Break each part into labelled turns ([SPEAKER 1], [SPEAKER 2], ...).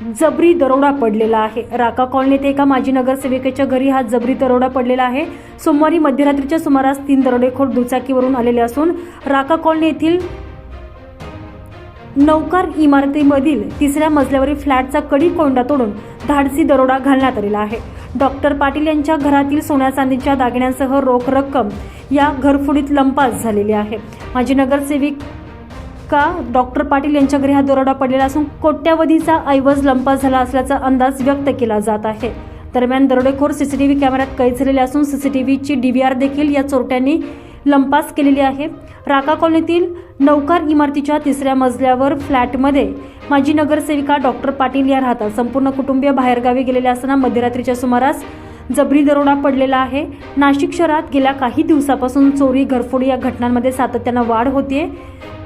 [SPEAKER 1] जबरी दरोडा पडलेला आहे. राका कॉलनी एका माजी नगरसेविकेच्या घरी हा जबरी दरोडा पडलेला आहे. सोमवारी मध्यरात्रीच्या सुमारास तीन दरोडेखोर दुचाकीवरून आलेले असून राका कॉलनी येथील नौकार इमारतीमधील तिसऱ्या मजल्यावरील फ्लॅटचा कडी कोंडा तोडून धाडसी दरोडा घालण्यात आलेला आहे. डॉक्टर पाटील यांच्या घरातील सोन्या चांदीच्या दागिन्यांसह रोख रक्कम या घरफोडीत लंपास झालेली आहे. माजी नगरसेविक का? डॉक्टर पाटील यांच्या घरी हा दरोडा पडलेला असून कोट्यावधीचा ऐवज लंपास झाला असल्याचा अंदाज व्यक्त केला जात आहे. दरम्यान दरोडेखोर सीसीटीव्ही कॅमेऱ्यात कैद झालेले असून सीसीटीव्हीची डीव्हीआर देखील या चोरट्यांनी लंपास केलेली आहे. राका कॉलनीतील नौकार इमारतीच्या तिसऱ्या मजल्यावर फ्लॅटमध्ये माजी नगरसेविका डॉक्टर पाटील या राहतात. संपूर्ण कुटुंबीय बाहेरगावी गेलेले असताना मध्यरात्रीच्या सुमारास जबरी दरोडा पडलेला आहे. नाशिक शहरात गेल्या काही दिवसापासून चोरी घरफोडी या घटनांमध्ये सातत्यानं वाढ होतीये.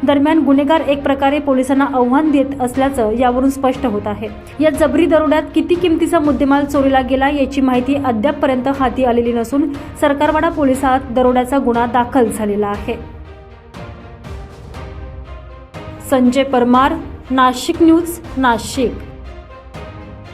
[SPEAKER 1] दरम्यान गुन्हेगार एक प्रकारे पोलिसांना आव्हान देत असल्याचं यावरून स्पष्ट होत आहे. या जबरी दरोड्यात किती किमतीचा मुद्देमाल चोरीला गेला याची माहिती अद्यापपर्यंत हाती आलेली नसून सरकारवाडा पोलिसात दरोड्याचा गुन्हा दाखल झालेला आहे. संजय परमार नाशिक न्यूज नाशिक.